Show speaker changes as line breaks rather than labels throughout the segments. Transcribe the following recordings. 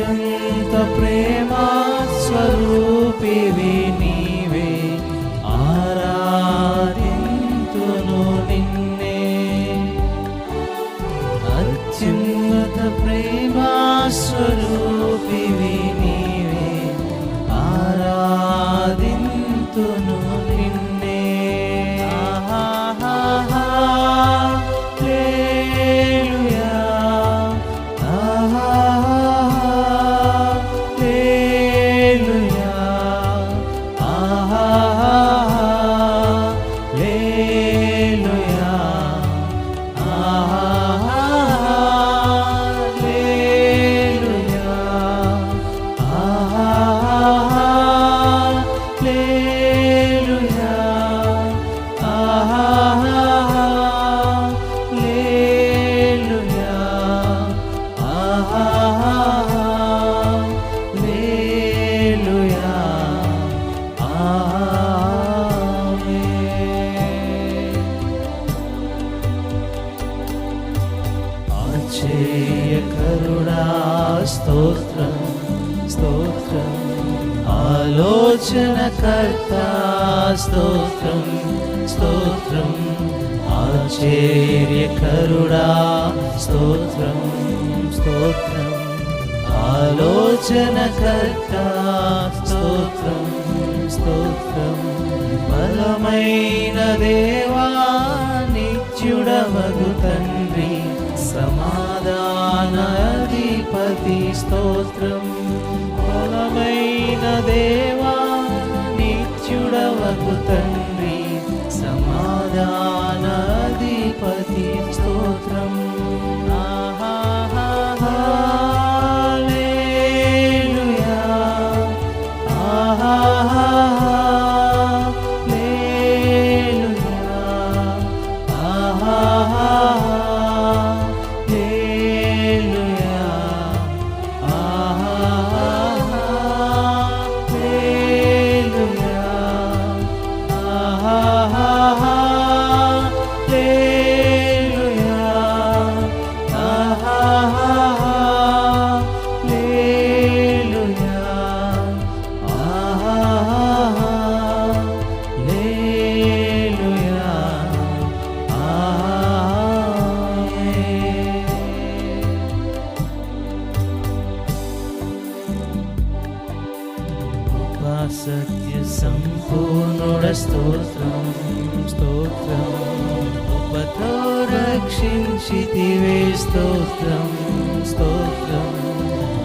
అత్యంత ప్రేమ స్వరూపివి నీవే ఆరాధింతును నిన్నే అత్యున్నత ప్రేమ స్వరూపివి నీవే ఆరాధింతును Yeah. స్తోత్రం స్తోత్రం. ఆలోచనకర్త స్తోత్రం స్తోత్రం. ఆశ్చర్యకరుడా స్తోత్రం స్తోత్రం. ఆలోచనకర్త స్తోత్రం స్తోత్రం. బలమైన దేవా నిత్యుడవగు సమాధానాధిపతి స్తోత్రం. బలమైన దేవ కృపా సత్య సంపూర్ణుడ స్తోత్రం స్తోత్రం. ఉపతో రక్షించితివే స్తోత్రం స్తోత్రం.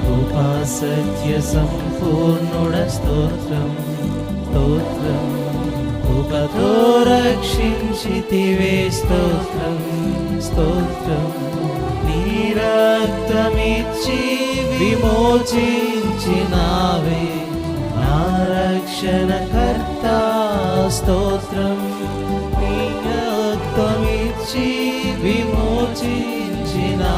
కృపా సత్య సంపూర్ణుడ స్తోత్రం స్తోత్రం. ఉపతో రక్షించితివే స్తోత్రం స్తోత్రం. నా రక్షణ కర్త స్తోత్రం విమోచించినా